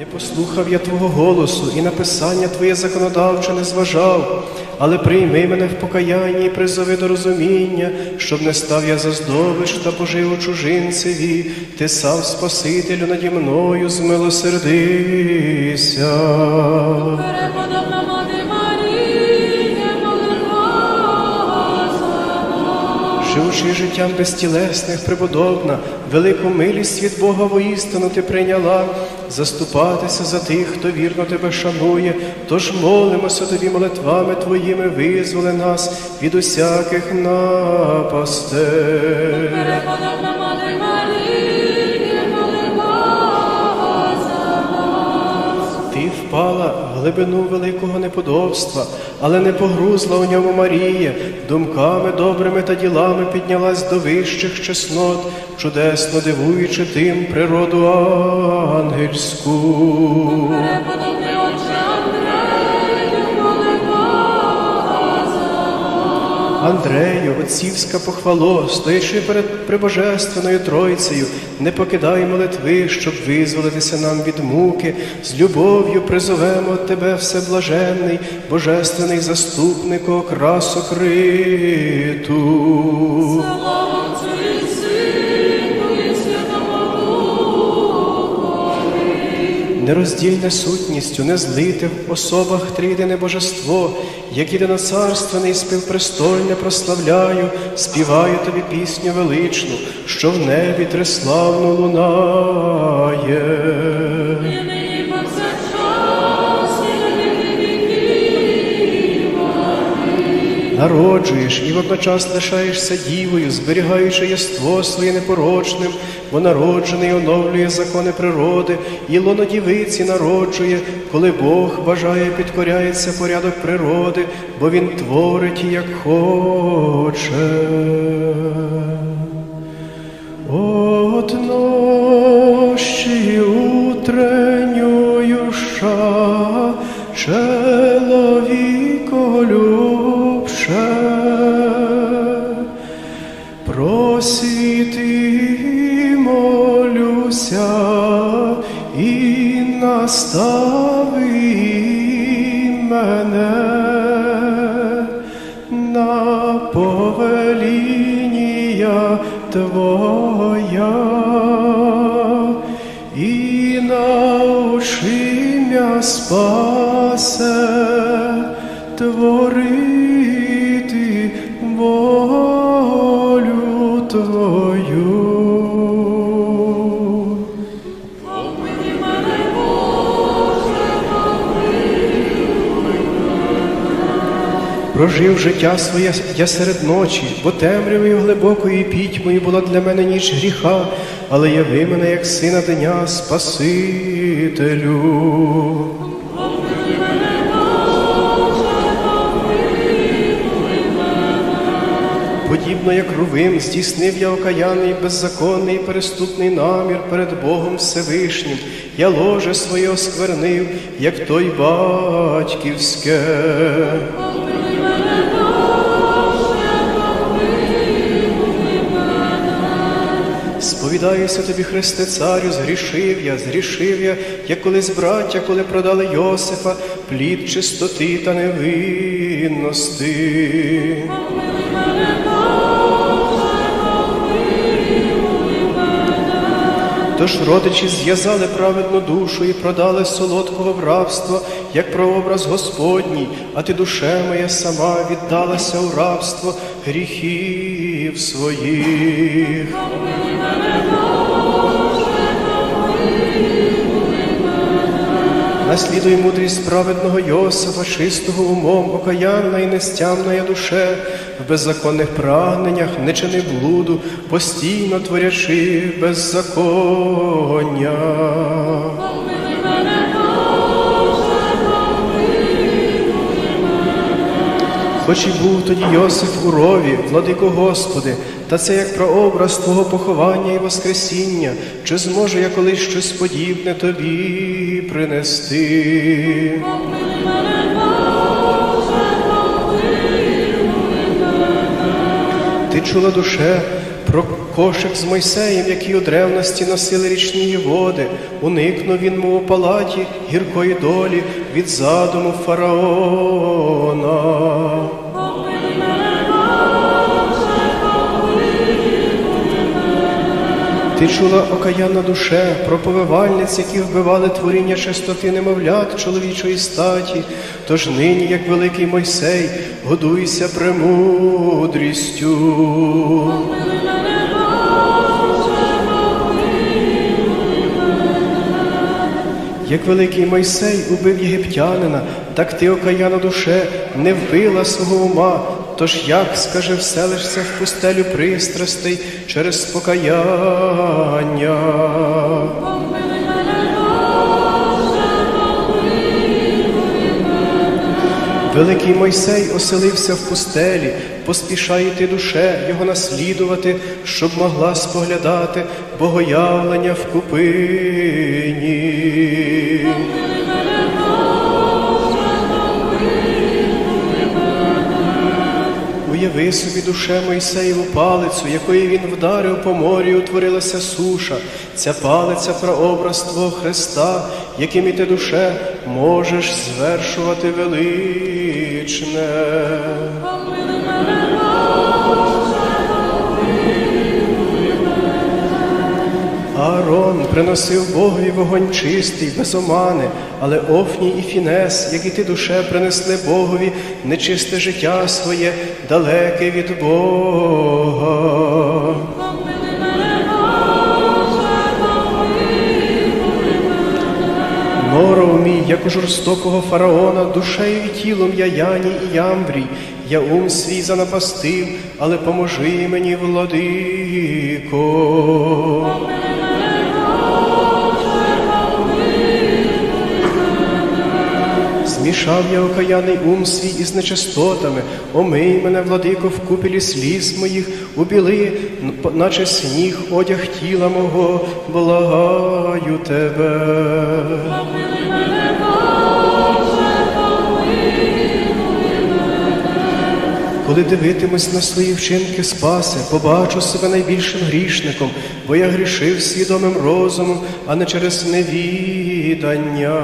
Не послухав я Твого голосу, і написання Твоє законодавче не зважав, але прийми мене в покаянні і призови до розуміння, щоб не став я за здобич та пожив у чужинцеві, ти сам Спасителю наді мною змилосердися. Живучи життям безтілесних, преподобна, велику милість від Бога воістину ти прийняла, заступатися за тих, хто вірно тебе шанує, тож молимося тобі молитвами твоїми, визволи нас від усяких напастей. Впала в глибину великого неподобства, але не погрузла у ньому Марія, думками добрими та ділами піднялась до вищих чеснот, чудесно дивуючи тим природу ангельську. Андрею, отцівська похвало, стоячи перед пребожественною Тройцею, не покидай молитви, щоб визволитися нам від муки, з любов'ю призовемо Тебе, всеблаженний, божественний заступнику, окрасу Нероздільне сутністю, не злите в особах трійдене божество, як єдиноцарственне і співпрестольне прославляю, співаю тобі пісню величну, що в небі триславно лунає. Народжуєш і водночас лишаєшся дівою, зберігаючи єство своє непорочним, бо народжений оновлює закони природи, і лоно дівиці народжує, коли Бог бажає, підкоряється порядок природи, бо Він творить як хоче. От утренньою ша, настави мене на повеління Твоя і научи мя спасе творити Прожив життя своє я серед ночі, бо темрявою глибокою пітьмою була для мене ніч гріха, але яви мене як сина дня Спасителю. Подібно як рувим, здійснив я окаянний, беззаконний, переступний намір перед Богом Всевишнім. Я ложе своє осквернив, як той батьківське. Сповідаюся тобі, Христе, царю, згрішив я, згрішив я, як колись браття, коли продали Йосифа, плід чистоти та невинності. Тож родичі зв'язали праведну душу і продали солодкого в рабство, як прообраз Господній, а ти, душе моя, сама віддалася у рабство гріхів своїх. Наслідуй мудрість праведного Йосифа, чистого умом, окаянна і нестямна душе, в беззаконних прагненнях не чини блуду, постійно творячи беззаконня. Хоч і був тоді Йосиф у рові, владико Господи, та це як прообраз Твого поховання і Воскресіння, чи зможу я колись щось подібне тобі принести? Ти чула душе, про кошик з Мойсеєм, який у древності носили річні води, уникнув він, мов у палаті гіркої долі від задуму фараона. Ти чула окаянна душе про повивальниць, які вбивали творіння чистоти немовлят чоловічої статі. Тож нині, як великий Мойсей, годуйся премудрістю. Як великий Мойсей убив єгиптянина, так ти, окаяна душе, не вбила свого ума. Тож як, скаже, вселишся в пустелю пристрастей через покаяння? Великий Мойсей оселився в пустелі, поспішає йти душе його наслідувати, щоб могла споглядати богоявлення в купині. Уяви собі душе Мойсеєву палицю, якої він вдарив по морі, утворилася суша. Ця палиця прообраз Твого Христа, яким і ти душе можеш звершувати величне. Приносив Богові вогонь чистий, без омани, але Офній і Фінес, як і ти душе, принесли Богові нечисте життя своє, далеке від Бога. Норов мій, як у жорстокого фараона, душею і тілом я Яні і Ямбрій, я ум свій занапастив, але поможи мені, владико. Змішав я окаяний ум свій із нечистотами, омий мене, владико, в купілі сліз моїх, убіли, наче сніг, одяг тіла мого, благаю тебе. Коли дивитимусь на свої вчинки спаси, побачу себе найбільшим грішником, бо я грішив свідомим розумом, а не через невідання.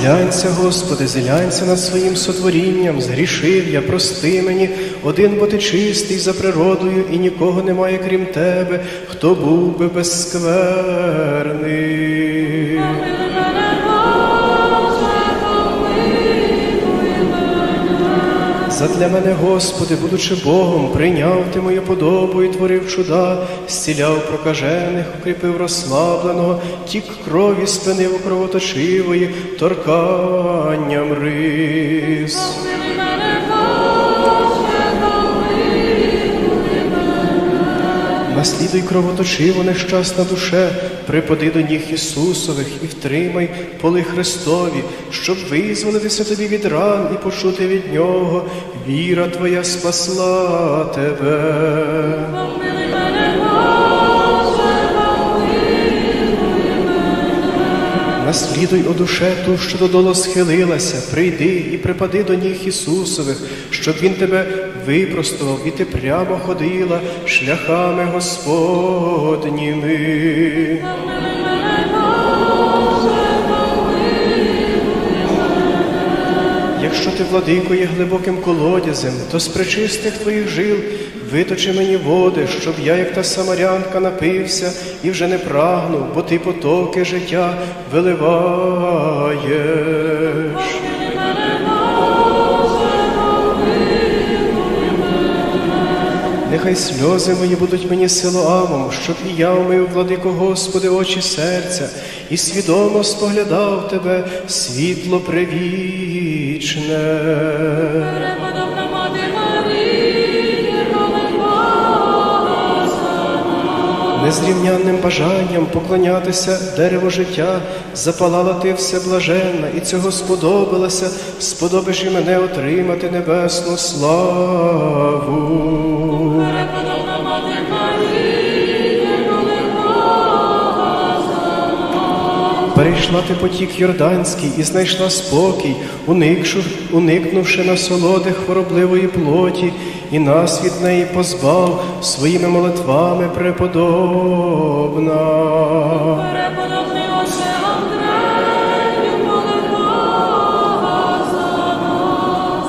Зілянься, Господи, зілянься над своїм сотворінням, згрішив я, прости мені, один бо ти чистий за природою, і нікого немає, крім тебе, хто був би безскверний. Задля мене, Господи, будучи Богом, прийняв ти мою подобу і творив чуда, зціляв прокажених, укріпив розслабленого, тік крові спинив кровоточивої, торканням рис. Наслідуй кровоточиву нещасна душе, припади до ніг Ісусових і втримай поли Христові, щоб визволитися тобі від ран і почути від Нього. Віра Твоя спасла тебе. Наслідуй, о душе ту, що додолу схилилася, прийди і припади до ніг Ісусових, щоб Він тебе випростував, і ти прямо ходила шляхами Господніми. Якщо ти, владико, є глибоким колодязем, то з причистих твоїх жил виточи мені води, щоб я, як та самарянка, напився і вже не прагнув, бо ти потоки життя виливаєш. Нехай сльози мої будуть мені силоамом, щоб і я вмив, владико Господи, очі серця, і свідомо споглядав Тебе світло привічне. Незрівнянним бажанням поклонятися дерево життя, запалала ти все блаженна, і цього сподобалася, сподобиш і мене отримати небесну славу. Перейшла ти потік Йорданський і знайшла спокій, уникнувши насолоди хворобливої плоті, і нас від неї позбав своїми молитвами преподобна.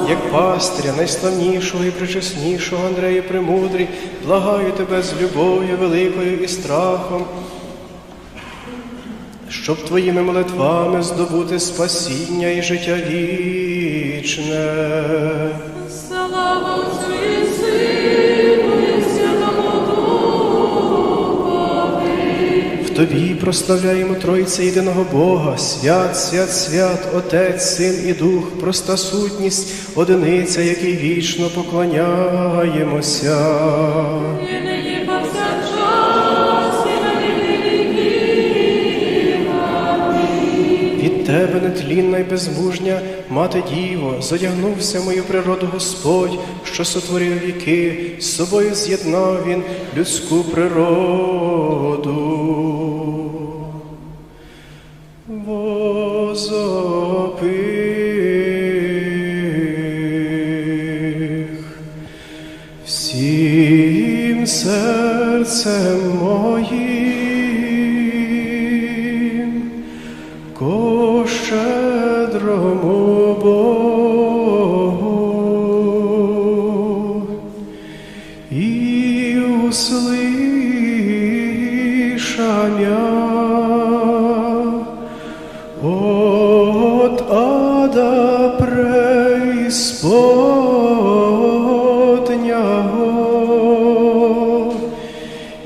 Як пастиря найславнішого і причеснішого Андрея Премудрий, благаю тебе з любов'ю великою і страхом, щоб твоїми молитвами здобути спасіння і життя вічне. Слава Отцю і Сину і Святому Духові. В тобі прославляємо Тройця єдиного Бога, свят, свят, свят, Отець, Син і Дух, проста сутність, одиниця, який вічно поклоняємося. Тебе нетлінна й безмужня, мати Діво, зодягнувся мою природу Господь, що сотворив віки, з собою з'єднав він людську природу. Возопих всім серцем моїм, щедрому Богу, і услышання от ада преисподнього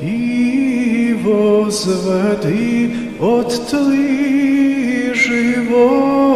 і возведи от тли живот.